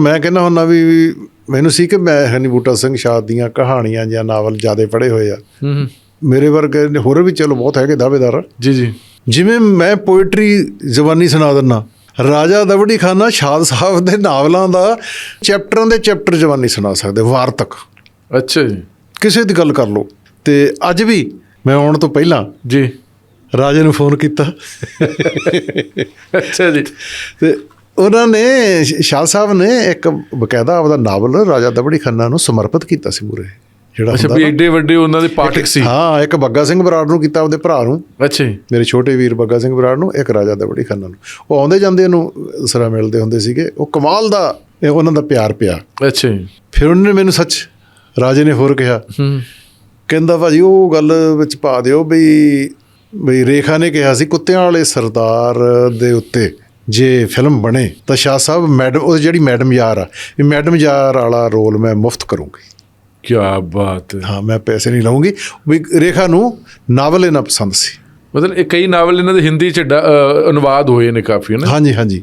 ਮੈਂ ਕਹਿੰਦਾ ਹੁੰਦਾ ਵੀ ਮੈਨੂੰ ਸੀ ਕਿ ਮੈਂ ਹਨੀ ਬੂਟਾ ਸਿੰਘ ਸ਼ਾਦ ਦੀਆਂ ਕਹਾਣੀਆਂ ਜਾਂ ਨਾਵਲ ਜ਼ਿਆਦਾ ਪੜ੍ਹੇ ਹੋਏ ਆ। ਹੂੰ ਮੇਰੇ ਵਰਗੇ ਹੋਰ ਵੀ ਚਲੋ ਬਹੁਤ ਹੈਗੇ ਦਾਅਵੇਦਾਰ ਜੀ ਜੀ। ਜਿਵੇਂ ਮੈਂ ਪੋਇਟਰੀ ਜ਼ਬਾਨੀ ਸੁਣਾ ਦਿੰਨਾ ਰਾਜਾ ਦਵੜੀ ਖਾਨਾ ਸ਼ਾਦ ਸਾਹਿਬ ਦੇ ਨਾਵਲਾਂ ਦਾ ਚੈਪਟਰਾਂ ਦੇ ਚੈਪਟਰ ਜ਼ਬਾਨੀ ਸੁਣਾ ਸਕਦੇ ਵਾਰਤਕ। ਅੱਛਾ ਜੀ। ਕਿਸੇ ਦੀ ਗੱਲ ਕਰ ਲਓ। ਤੇ ਅੱਜ ਵੀ ਮੈਂ ਆਉਣ ਤੋਂ ਪਹਿਲਾਂ ਜੀ। ਰਾਜੇ ਨੂੰ ਫੋਨ ਕੀਤਾ। ਅੱਛਾ ਜੀ। ਤੇ ਉਹਨਾਂ ਨੇ ਸ਼ਾਹ ਸਾਹਿਬ ਨੇ ਇੱਕ ਬਕਾਇਦਾ ਆਪਦਾ ਨਾਵਲ ਰਾਜਾ ਦਵੜੀ ਖੰਨਾ ਨੂੰ ਸਮਰਪਿਤ ਕੀਤਾ ਸੀ ਮੂਰੇ ਜਿਹੜਾ ਅੱਛਾ ਵੀ ਨਾ। ਐਡੇ ਵੱਡੇ ਉਹਨਾਂ ਦੇ ਪਾਠਕ ਸੀ। ਹਾਂ ਇੱਕ ਬੱਗਾ ਸਿੰਘ ਬਰਾੜ ਨੂੰ ਕੀਤਾ ਆਪਦੇ ਭਰਾ ਨੂੰ। ਅੱਛਾ ਮੇਰੇ ਛੋਟੇ ਵੀਰ ਬੱਗਾ ਸਿੰਘ ਬਰਾੜ ਨੂੰ ਇੱਕ ਰਾਜਾ ਦਵੜੀ ਖੰਨਾ ਨੂੰ। ਉਹ ਆਉਂਦੇ ਜਾਂਦੇ ਨੂੰ ਸਰਾ ਮਿਲਦੇ ਹੁੰਦੇ ਸੀਗੇ। ਉਹ ਕਮਾਲ ਦਾ ਇਹ ਉਹਨਾਂ ਦਾ ਪਿਆਰ ਪਿਆ। ਅੱਛਾ ਫਿਰ ਉਹਨੇ ਮੈਨੂੰ ਸੱਚ ਰਾਜੇ ਨੇ ਹੋਰ ਕਿਹਾ। ਹੂੰ। ਕਹਿੰਦਾ ਭਾਜੀ ਉਹ ਗੱਲ ਵਿੱਚ ਪਾ ਦਿਓ ਬਈ ਬਈ ਰੇਖਾ ਨੇ ਕਿਹਾ ਸੀ ਕੁੱਤਿਆਂ ਵਾਲੇ ਸਰਦਾਰ ਦੇ ਉੱਤੇ। ਜੇ ਫਿਲਮ ਬਣੇ ਤਾਂ ਸ਼ਾਹ ਸਾਹਿਬ ਮੈਡਮ ਉਹ ਜਿਹੜੀ ਮੈਡਮ ਯਾਰ ਆ ਵੀ ਮੈਡਮ ਯਾਰ ਵਾਲਾ ਰੋਲ ਮੈਂ ਮੁਫਤ ਕਰੂੰਗੀ। ਕੀ ਬਾਤ ਹੈ। ਹਾਂ ਮੈਂ ਪੈਸੇ ਨਹੀਂ ਲਵਾਂਗੀ ਵੀ ਰੇਖਾ ਨੂੰ ਨਾਵਲ ਇਹਨਾਂ ਪਸੰਦ ਸੀ। ਮਤਲਬ ਇਹ ਕਈ ਨਾਵਲ ਇਹਨਾਂ ਦੇ ਹਿੰਦੀ ਚ ਅਨੁਵਾਦ ਹੋਏ ਨੇ ਕਾਫੀ ਨਾ? ਹਾਂਜੀ ਹਾਂਜੀ।